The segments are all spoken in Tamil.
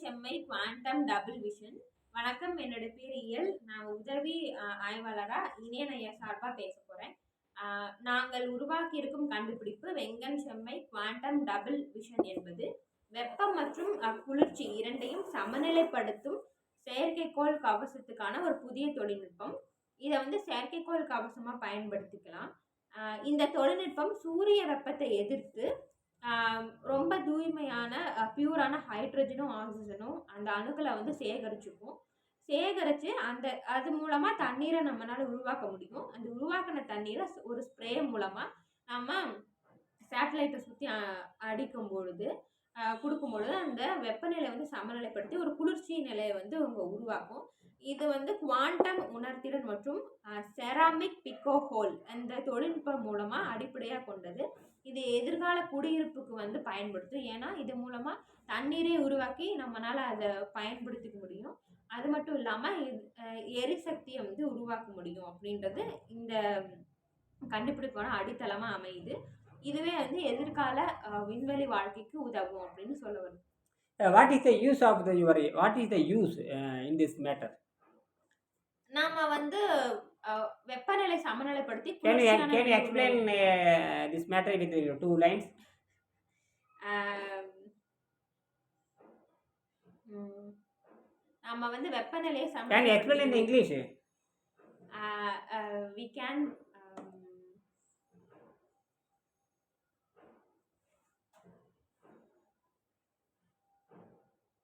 செம்மை குவாண்டம் டபுள் விஷன். வணக்கம் என்னோட பேர் இயல். நான் உதவி ஆய்வாளராக ஆய்வாளரா இணையனைய சார்பாக பேச போகிறேன் நாங்கள் உருவாக்கி இருக்கும் கண்டுபிடிப்பு வெங்கன் செம்மை குவாண்டம் டபுள் விஷன் என்பது. வெப்பம் மற்றும் குளிர்ச்சி இரண்டையும் சமநிலைப்படுத்தும் செயற்கைக்கோள் கவசத்துக்கான ஒரு புதிய தொழில்நுட்பம். இதை வந்து செயற்கைக்கோள் கவசமாக பயன்படுத்திக்கலாம். இந்த தொழில்நுட்பம் சூரிய வெப்பத்தை எதிர்த்து ரொம்ப தூய்மையான பியூரான ஹைட்ரஜனும் ஆக்சிஜனும் அந்த அணுக்களை வந்து சேகரிச்சுக்கும். சேகரித்து அந்த அது மூலமாக தண்ணீரை நம்மளால் உருவாக்க முடியும். அந்த உருவாக்கின தண்ணீரை ஒரு ஸ்ப்ரே மூலமாக நம்ம சேட்டலைட்டை சுற்றி அடிக்கும் பொழுது கொடுக்கும் பொழுது அந்த வெப்பநிலை வந்து சமநிலைப்படுத்தி ஒரு குளிர்ச்சி நிலையை வந்து அவங்க உருவாக்கும். இது வந்து குவாண்டம் உணர்திறன் மற்றும் செராமிக் பிக்கோ ஹோல் அந்த தொழில்நுட்பம் மூலமாக அடிப்படையாக கொண்டது. இது எதிர்கால குடியிருப்புக்கு வந்து பயன்படுத்தும் ஏன்னா இது மூலமாக தண்ணீரை உருவாக்கி நம்மளால் அதை பயன்படுத்திக்க முடியும். அது மட்டும் இல்லாமல் எரிசக்தியை வந்து உருவாக்க முடியும் அப்படின்றது இந்த கண்டுபிடிப்பான அடித்தளமாக அமையுது. இதுவே வந்து எதிர்கால விண்வெளி வாழ்க்கைக்கு உதவும் அப்படின்னு சொல்ல வரும். What is the use of the your what is the use in this matter நாம வந்து வெப்பநிலை சமநிலைப்படுத்தி can you குளிர்ச்சியான can you நிலையை explain uh, this matter with your two lines ஆம், ம், நம்ம வந்து வெப்பநிலையை can you explain in english we can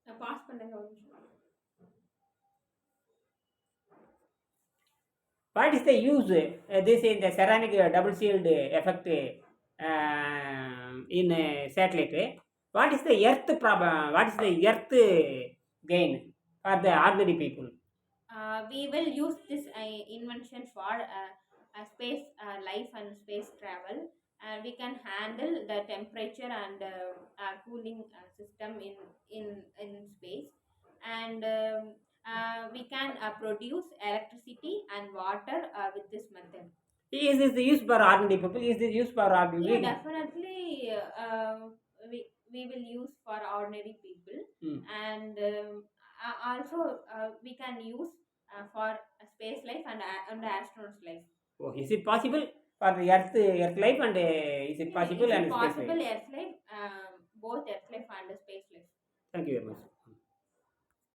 pass பண்ணுங்க ஒரு நிமிஷம் what is the use? Uh, this in the ceramic uh, double sealed effect uh, in satellite. What is the earth problem what is the earth gain for the ordinary people? We will use this invention for space life and space travel. And we can handle the temperature and uh, cooling uh, system in in in space. And um, we can uh, produce electricity and water uh, with this method. Is this used for ordinary people is this used for ordinary yeah definitely uh, we we will use for ordinary people. Hmm. and um, also uh, we can use uh, for uh, space life and, a- and astronauts life. Oh, is it possible for the Earth, Earth life and uh, is it possible Is it and possible earth life? Earth life